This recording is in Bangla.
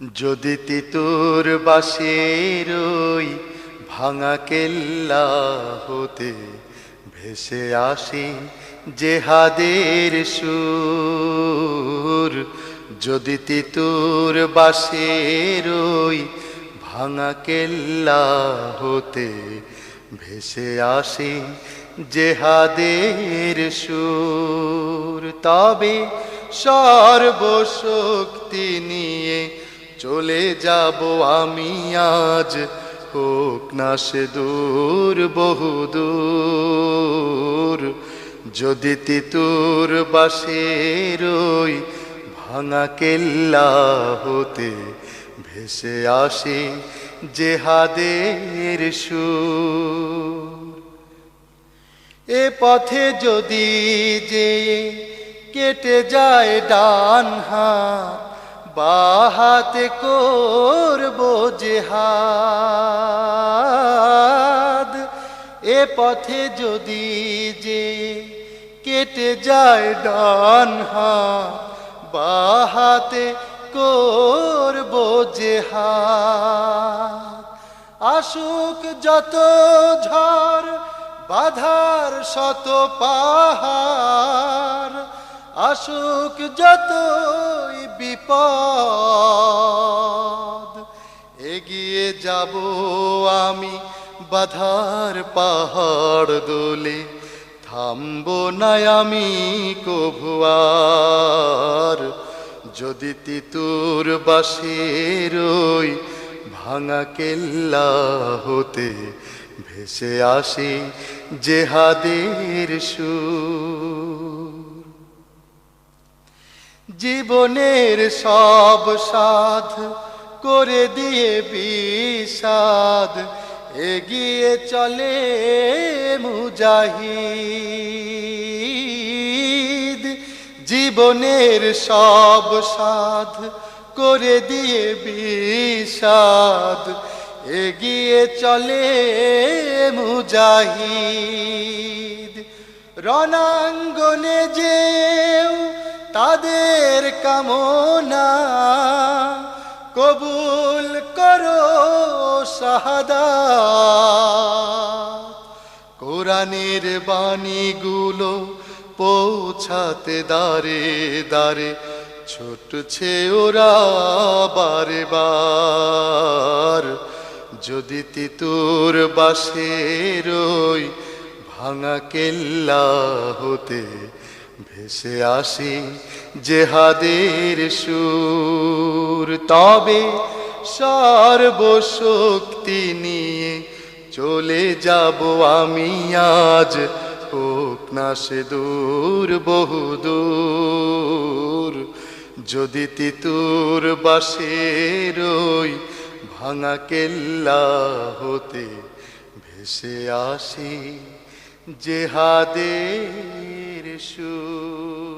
যদি তিতুর বাসের ভাঙা কেল্লা হতে ভেসে আসি জেহাদের সুর, যদি তিতুর বাসের ভাঙা কেল্লা হতে ভেসে আসি জেহাদের সুর, তবে সর্বশক্তি নিয়ে চলে যাব আমি আজ। হোক না সে দূর বহুদূর যদি তিতুর বাসের ওই ভাঙা কেল্লা হতে ভেসে আসে জেহাদের সুর। এ পথে যদি যে কেটে যায় ডান হাত বাহাতে করব জেহাদ। এ পথে যদি যে কেটে যায় ডান হাত বাহাতে করব জেহাদ। আসুক যত ঝড়, বাধার শত পাহাড়, আসুক যতই বিপদ। এগিয়ে যাব আমি বাধার পাহাড় দোলে। থামবো না আমি কভুয়ার যদি তিতুর বাসের ওই ভাঙা কেল্লা হতে, ভেসে আসি জেহাদের সুর। জীবনের সব সাধ করে দিয়ে বিষাদ। এগিয়ে চলে মুজাহিদ। জীবনের সব সাধ করে দিয়ে বিষাদ। এগিয়ে চলে মুজাহিদ। রণাঙ্গনে যেও তাদের কামনা কবুল করো শাহাদা। কোরআনের বাণীগুলো পৌঁছাতে দারে দারে ছুটছে ওরা বারে বার যদি তিতুর বাসের ভাঙা কেল্লা হতে ভেসে আসি জেহাদের সুর। তবে সর্বশক্তি নিয়ে চলে যাব আমি আজ। হোক না সে দূর বহুদূর যদি তিতুর বাসের ওই ভাঙা কেল্লা হতে ভেসে আসি জেহাদের সুর